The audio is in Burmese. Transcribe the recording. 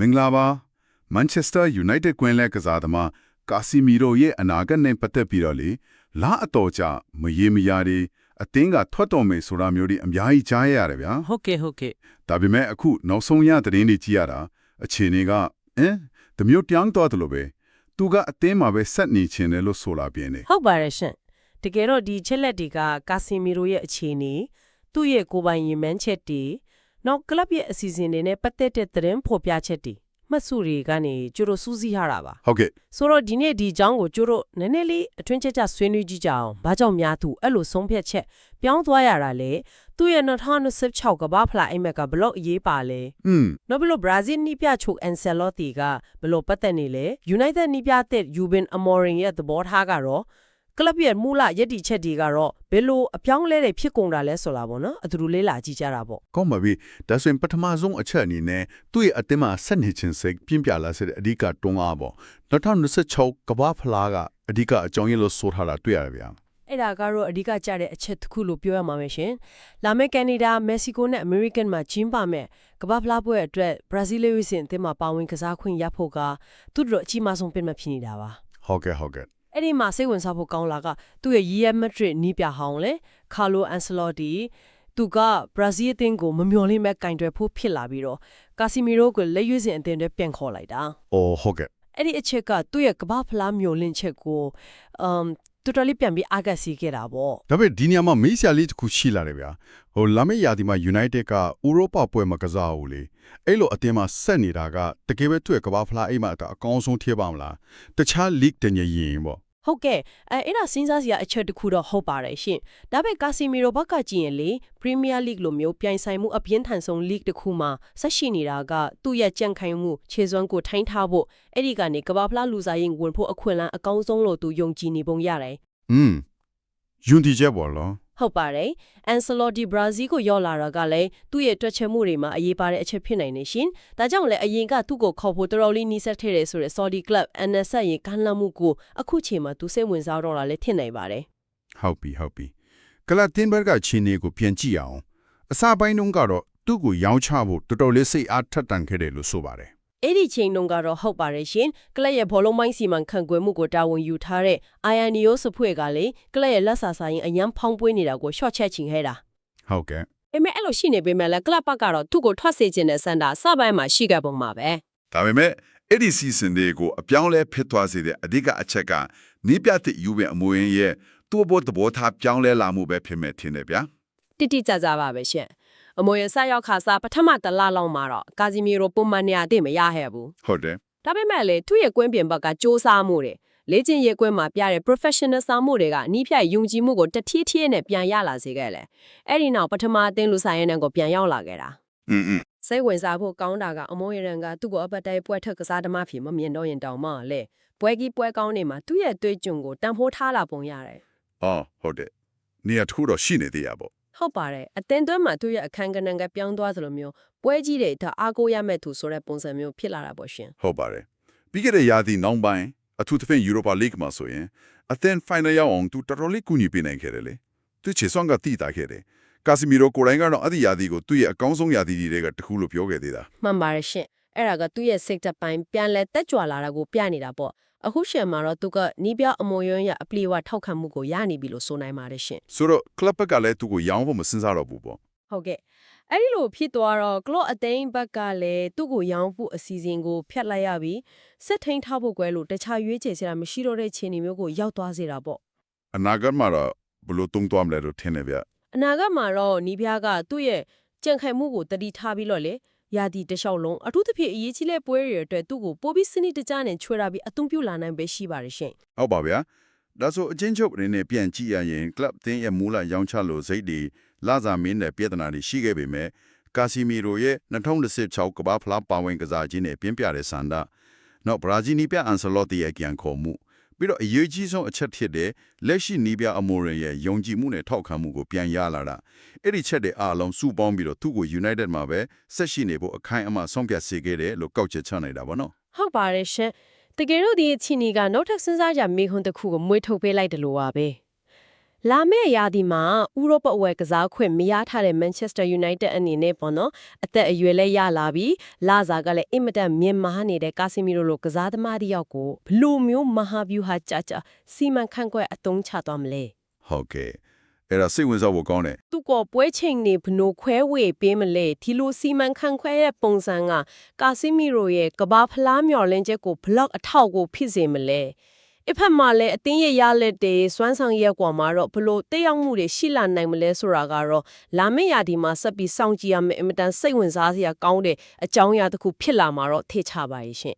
မင်္ဂလာပါမန်ချက်စတာယူနိုက်တက်ကွင်းလက်ကစားသမားကာစီမီရိုရဲ့အနာဂတ်နဲ့ပတ်သက်ပြီးတော့လေလာအတော်ကြမရေမရာတွေအသင်းကထွက်တော်မယ်ဆိုတာမျိုးတွေအများကြီးကြားရရတယ်ဗျာဟုတ်ကဲ့ဟုတ်ကဲ့ဒါပေမဲ့အခုနောက်ဆုံးရသတင်းတွေကြည့်ရတာအခြေအနေကဟင်တမျိုးတောင်းတော့တယ်လို့ပဲသူကအသင်းမှာပဲဆက်နေချင်တယ်လို့ဆိုလာပြင်းတယ်ဟုတ်ပါတယ်ရှင်တကယ်တော့ဒီချက်လက်တွေကကာစီမီရိုရဲ့အခြေအနေသူ့ရဲ့ကိုယ်ပိုင်ရင်မှန်းချက်တွေ နောက်ကလပ်ရဲ့အစီအစဉ်တွေနဲ့ပတ်သက်တဲ့သတင်းဖော်ပြချက်တွေမှတ်စုတွေကနေကျိုးတို့စူးစီးရတာပါဟုတ်ကဲ့ဆိုတော့ဒီနေ့ဒီအကြောင်းကိုကျိုးတို့နည်းနည်းလေးအတွင်းချက်ချဆွေးနွေးကြည့်ကြအောင်ဘာကြောင့်များသူအဲ့လိုဆုံးဖြတ်ချက်ပြောင်းသွားရတာလဲသူ့ရဲ့2026ကမ္ဘာဖလားအိမ်မက်ကဘလို့အရေးပါလဲอืมနောက်ဘလို့ဘရာဇီးနီးပြချုပ်အန်ဆယ်လော့တီကဘလို့ပတ်သက်နေလဲ United နီးပြတဲ့ Ruben Amorim ရဲ့သဘောထားကတော့ ကလပ်ရဲ့မူလရည်တည်ချက်တွေကတော့ဘယ်လိုအပြောင်းလဲတွေဖြစ်ကုန်တာလဲဆိုတာပေါ့နော်အတူတူလေးလာကြည့်ကြတာပေါ့ကောင်းပါပြီဒါဆိုရင်ပထမဆုံးအချက်အနေနဲ့သူ့ရဲ့အသင်းမှာဆက်နေခြင်းစိတ်ပြင်းပြလာစေတဲ့အဓိကတွန်းအားပေါ့2026ကမ္ဘာဖလားကအဓိကအကြောင်းရင်းလို့ဆိုထားတာတွေ့ရတယ်ဗျာအဲ့ဒါကတော့အဓိကကြတဲ့အချက်တစ်ခုလို့ပြောရမှာပဲရှင်လာမယ့်ကနေဒါမက္ဆီကိုနဲ့အမေရိကန်မှာကျင်းပမယ်ကမ္ဘာဖလားပွဲအတွက်ဘရာဇီးလေးဝစ်စင်အသင်းမှာပါဝင်ကစားခွင့်ရဖို့ကသူတို့အကြီးမားဆုံးပြင်မှဖြစ်နေတာပါဟုတ်ကဲ့ဟုတ်ကဲ့ အဲ့ဒီမှာစိတ်ဝင်စားဖို့ကောင်းလာကသူ့ရဲ့ရီယယ်မက်ဒရစ်နီးပြဟောင်းလေကာလိုအန်ဆယ်လော်တီသူကဘရာဇီးအသင်းကိုမမျှော်လင့်မဲ့ကင်တွယ်ဖို့ဖြစ်လာပြီးတော့ကာစီမီရိုကိုလက်ရွေးစင်အသင်းတွေပြန်ခေါ်လိုက်တာအော်ဟုတ်ကဲ့အဲ့ဒီအချက်ကသူ့ရဲ့ကမ္ဘာဖလားမျှော်လင့်ချက်ကိုအမ်တူတလီပြန်ပြီးအာဂတ်စီခဲ့တာပေါ့ဒါပေမဲ့ဒီနေရာမှာမေးစရာလေးတစ်ခုရှိလာတယ်ဗျာဟိုလာမယ့်ရာသီမှာ United ကဥရောပပွဲမှာကစားဦးလေအဲ့လိုအသင်းမှာဆက်နေတာကတကယ်ပဲသူ့ရဲ့ကမ္ဘာဖလားအိမ်မှာအကောင်းဆုံးထည့်ပါမလားတခြား league တညရင်ပေါ့ ဟုတ်ကဲ့အဲအဲ့ဒါစဉ်းစားစရာအချက်တစ်ခုတော့ဟုတ်ပါတယ်ရှင်ဒါပေမဲ့ကာစီမီရိုဘက်ကကြည့်ရင်လေပရီးမီးယားလိဂ်လိုမျိုးပြိုင်ဆိုင်မှုအပြင်းထန်ဆုံး league တစ်ခုမှာဆက်ရှိနေတာကသူ့ရဲ့ကြံ့ခိုင်မှုခြေစွမ်းကိုထိုင်းထားဖို့အဲ့ဒီကနေကမ္ဘာဖလားလူစားရင်ဝင်ဖို့အခွင့်အလမ်းအကောင်းဆုံးလို့သူယုံကြည်နေပုံရတယ်อืมယွန်တီချက်ပေါ့နော် ဟုတ်ပါတယ်အန်ဆယ်လော်ဒီဘရာဇီးကိုရောက်လာတာကလည်းသူ့ရဲ့တွက်ချက်မှုတွေမှာအရေးပါတဲ့အချက်ဖြစ်နိုင်နေရှင်ဒါကြောင့်လည်းအရင်ကသူ့ကိုခေါ်ဖို့တော်တော်လေးနှီးစက်ထည့်တယ်ဆိုရယ် Saudi Club NSS ရေကမ်းလှမ်းမှုကိုအခုချိန်မှာသူစိတ်ဝင်စားတော့တာလည်းထင်နိုင်ပါတယ်ဟုတ်ပြီဟုတ်ပြီကလတင်ဘတ်ကခြေနေကိုပြန်ကြည့်အောင်အစပိုင်းတုန်းကတော့သူ့ကိုရောင်းချဖို့တော်တော်လေးစိတ်အားထက်တန်ခဲ့တယ်လို့ဆိုပါတယ် အဲ့ဒီချိန်တုန်းကတော့ဟုတ်ပါတယ်ရှင်ကလပ်ရဲ့ဘောလုံးမိုင်းစီမံခန့်ခွဲမှုကိုတာဝန်ယူထားတဲ့ INEO စဖွဲ့ကလေကလပ်ရဲ့လက်စာစာရင်အရန်ဖောင်းပွေးနေတာကို short ချက်ချင်ခဲ့တာဟုတ်ကဲ့အေးမဲအဲ့လိုရှိနေပေမဲ့လည်းကလပ်ဘက်ကတော့သူ့ကိုထွက်စေခြင်းတဲ့စန္ဒာစပိုင်းမှာရှိခဲ့ပုံမှာပဲဒါပေမဲ့အဲ့ဒီ season တွေကိုအပြောင်းလဲဖြစ်သွားစေတဲ့အဓိကအချက်ကနီးပြတဲ့ယူဝင်အမွေရင်းရဲ့သူ့ဘောသဘောထားပြောင်းလဲလာမှုပဲဖြစ်မဲ့ထင်တယ်ဗျာတိတိကျကျပါပဲရှင် အမွေဆက်ရောက်ခါစားပထမတလလောက်မှာတော့ကာစီမီရိုပုံမှန်နေရာတိမရခဲ့ဘူးဟုတ်တယ်ဒါပေမဲ့လေသူ့ရဲ့ကွင်းပြင်ဘက်ကစ조사မှုတွေလေ့ကျင့်ရေးကွင်းမှာပြတဲ့ professional ဆောင်မှုတွေကအနည်းဖြတ်ယုံကြည်မှုကိုတထည့်ထည့်နဲ့ပြန်ရလာစေခဲ့လေအဲ့ဒီနောက်ပထမအသင်းလူဆိုင်ရတဲ့ကိုပြန်ရောက်လာခဲ့တာอืมစိတ်ဝင်စားဖို့ကောင်းတာကအမုန်းရံကသူ့ကိုအပတ်တိုင်းပွဲထက်ကစားဓမ္မဖြစ်မမြင်တော့ရင်တောင်မှလေပွဲကြီးပွဲကောင်းနေမှာသူ့ရဲ့တွေးကြုံကိုတန်ဖိုးထားလာပုံရတယ်။အော်ဟုတ်တယ်။နေရာတစ်ခုတော့ရှိနေသေးရပေါ့ ဟုတ်ပါတယ်အသင်းသွင်းမှာသူ့ရဲ့အခန်းကဏ္ဍကပြောင်းသွားသလိုမျိုးပွဲကြီးတွေဒါအားကိုးရမဲ့သူဆိုတဲ့ပုံစံမျိုးဖြစ်လာတာပေါ့ရှင်ဟုတ်ပါတယ်ပြီးခဲ့တဲ့ရာသီနောက်ပိုင်းအထူးသဖြင့် Europa League မှာဆိုရင်အသင်း final ရောက်အောင်သူတော်တော်လေးကူညီပေးနိုင်ခဲ့တယ်လေသူချေဆွမ်းကတိတာခဲ့တယ်ကာစီမီရိုကိုယ်တိုင်ကတော့အဲ့ဒီရာသီကိုသူ့ရဲ့အကောင်းဆုံးရာသီတွေကတစ်ခုလို့ပြောခဲ့သေးတာမှန်ပါတယ်ရှင် အဲ့ဒါကသူ့ရဲ့စိတ်သက်ပိုင်းပြန်လဲတက်ကြွလာတာကိုပြနေတာပေါ့အခုရှင်မှာတော့သူကနီးပြအမွန်ယွန်းရအပလီဝထောက်ခံမှုကိုရနေပြီလို့ဆိုနိုင်ပါတယ်ရှင်ဆိုတော့ club ဘက်ကလည်းသူ့ကိုရောင်းဖို့မစင်စားတော့ဘူးပေါ့ဟုတ်ကဲ့အဲ့ဒီလိုဖြစ်သွားတော့ကလော့အသိန်းဘက်ကလည်းသူ့ကိုရောင်းဖို့အစီအစဉ်ကိုဖျက်လိုက်ရပြီးစစ်ထိန်ထားဖို့ကွဲလို့တခြားရွေးချယ်စရာမရှိတော့တဲ့ခြေအနေမျိုးကိုရောက်သွားစေတာပေါ့အနာဂတ်မှာတော့ဘယ်လိုတုံ့သွားမလဲလို့ထင်နေဗျအနာဂတ်မှာတော့နီးပြားကသူ့ရဲ့ကြံ့ခိုင်မှုကိုတတိထားပြီးတော့လေ ယာတီတစ်လျှောက်လုံးအထူးသဖြင့်အရေးကြီးတဲ့ပွဲတွေအတွက်သူ့ကိုပိုပြီးစနစ်တကျနဲ့ချွေတာပြီးအသုံးပြုလာနိုင်ပဲရှိပါတယ်ရှင်ဟုတ်ပါဗျာဒါဆိုအချင်းချုပ်အနေနဲ့ပြန်ကြည့်ရရင် club တင်းရဲ့မူလရောင်းချလို့စိတ်တွေလာစာမင်းတဲ့ပြဿနာတွေရှိခဲ့ပေမဲ့ကာစီမီရိုရဲ့2016ကမ္ဘာဖလားပါဝင်ကစားခြင်းနဲ့ပြင်းပြတဲ့ဆန္ဒနောက်ဘရာဇီးနီးပြအန်ဆယ်လော့တီရဲ့ကြံခေါ်မှု ပြီးတော့အရေးကြီးဆုံးအချက်ဖြစ်တဲ့လက်ရှိနီးပြအမိုရင်ရဲ့ယုံကြည်မှုနဲ့ထောက်ခံမှုကိုပြန်ရလာတာအဲ့ဒီချက်တွေအားလုံးစုပေါင်းပြီးတော့သူ့ကို United မှာပဲဆက်ရှိနေဖို့အခိုင်အမာဆုံးဖြတ်စေခဲ့တယ်လို့ကောက်ချက်ချနေတာပေါ့နော်ဟုတ်ပါတယ်ရှင်တကယ်လို့ဒီအချင်းကြီးကနောက်ထပ်စဉ်းစားကြမိခွန်းတစ်ခုကိုမွေးထုတ်ပေးလိုက်တယ်လို့ပါပဲ လာမယ့်ရာသီမှာဥရောပအဝယ်ကစားခွင့်မရထားတဲ့ Manchester United အနေနဲ့ပေါ့နော်အသက်အရွယ်လည်းရလာပြီးလာစာကလည်းအင်မတန်မြင့်မားနေတဲ့ကာစီမီရိုလိုကစားသမားတစ်ယောက်ကိုဘလို့မျိုးမဟာဗျူဟာကြကြစီမံခန့်ခွဲအသုံးချသွားမလဲဟုတ်ကဲ့အဲ့ဒါစိတ်ဝင်စားဖို့ကောင်းတယ်သူကပွဲချိန်နေဘလို့ခွဲဝေပေးမလဲဒီလိုစီမံခန့်ခွဲတဲ့ပုံစံကကာစီမီရိုရဲ့ကဘာဖလားမျော်လင့်ချက်ကိုဘလော့အထောက်ကိုဖြစ်စေမလဲ အဖက်မှာလည်းအတင်းရရလက်တွေစွမ်းဆောင်ရက်ကွာမှာတော့ဘလို့တက်ရောက်မှုတွေရှိလာနိုင်မလဲဆိုတာကတော့လာမယ့်ရာဒီမှာဆက်ပြီးစောင့်ကြည့်ရမယ့်အင်မတန်စိတ်ဝင်စားစရာကောင်းတဲ့အကြောင်းအရာတစ်ခုဖြစ်လာမှာတော့ထေချပါရဲ့ရှင်